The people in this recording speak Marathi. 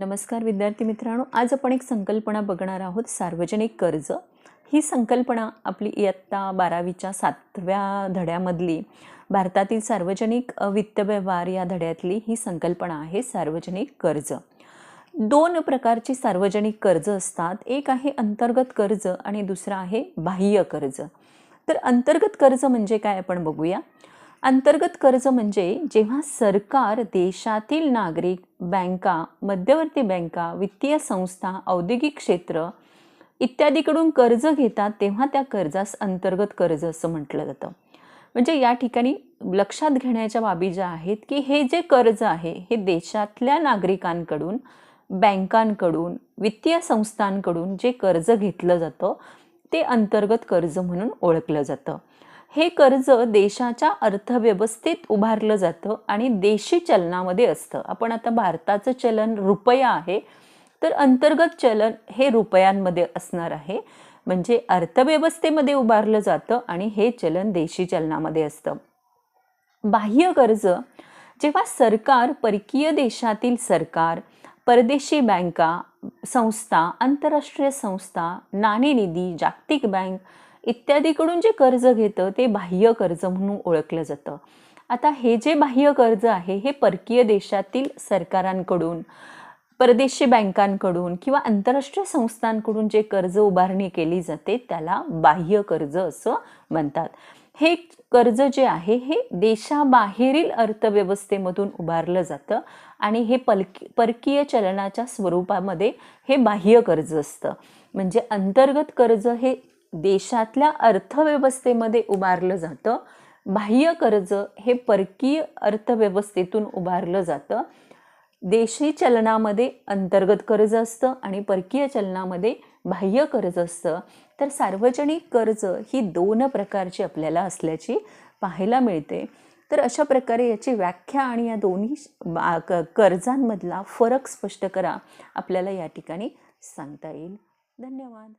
नमस्कार विद्यार्थी मित्रांनो आज आपण एक संकल्पना बघणार आहोत सार्वजनिक कर्ज. ही संकल्पना आपली इयत्ता बारावीच्या सातव्या धड्यामधली भारतातील सार्वजनिक वित्त व्यवहार या धड्यातली ही संकल्पना आहे सार्वजनिक कर्ज. दोन प्रकारची सार्वजनिक कर्ज असतात एक आहे अंतर्गत कर्ज आणि दुसरं आहे बाह्य कर्ज. तर अंतर्गत कर्ज म्हणजे काय आपण बघूया. अंतर्गत कर्ज म्हणजे जेव्हा सरकार देशातील नागरिक बँका मध्यवर्ती बँका वित्तीय संस्था औद्योगिक क्षेत्र इत्यादीकडून कर्ज घेतात तेव्हा त्या कर्जास अंतर्गत कर्ज असं म्हटलं जातं. म्हणजे या ठिकाणी लक्षात घेण्याच्या बाबी ज्या आहेत की हे जे कर्ज आहे हे देशातल्या नागरिकांकडून बँकांकडून वित्तीय संस्थांकडून जे कर्ज घेतलं जातं ते अंतर्गत कर्ज म्हणून ओळखलं जातं. हे कर्ज देशाच्या अर्थव्यवस्थेत उभारलं जातं आणि देशी चलनामध्ये असतं. आपण आता भारताचं चलन रुपया आहे तर अंतर्गत चलन हे रुपयांमध्ये असणार आहे. म्हणजे अर्थव्यवस्थेमध्ये उभारलं जातं आणि हे चलन देशी चलनामध्ये असतं. बाह्य कर्ज जेव्हा सरकार परकीय देशातील सरकार परदेशी बँका संस्था आंतरराष्ट्रीय संस्था नाणेनिधी जागतिक बँक इत्यादीकडून जे कर्ज घेतं ते बाह्य कर्ज म्हणून ओळखलं जातं. आता हे जे बाह्य कर्ज आहे हे परकीय देशातील सरकारांकडून परदेशी बँकांकडून किंवा आंतरराष्ट्रीय संस्थांकडून जे कर्ज उभारणी केली जाते त्याला बाह्य कर्ज असं म्हणतात. हे कर्ज जे आहे हे देशाबाहेरील अर्थव्यवस्थेमधून उभारलं जातं आणि हे पलकी परकीय चलनाच्या स्वरूपामध्ये हे बाह्य कर्ज असतं. म्हणजे अंतर्गत कर्ज हे देशातल्या अर्थव्यवस्थेमध्ये उभारलं जातं. बाह्य कर्ज हे परकीय अर्थव्यवस्थेतून उभारलं जातं. देशी चलनामध्ये अंतर्गत कर्ज असतं आणि परकीय चलनामध्ये बाह्य कर्ज असतं. तर सार्वजनिक कर्ज ही दोन प्रकारची आपल्याला असल्याची पाहायला मिळते. तर अशा प्रकारे याची व्याख्या आणि या दोन्ही बा- क- कर्जांमधला फरक स्पष्ट करा. आपल्याला या ठिकाणी सांगता येईल. धन्यवाद.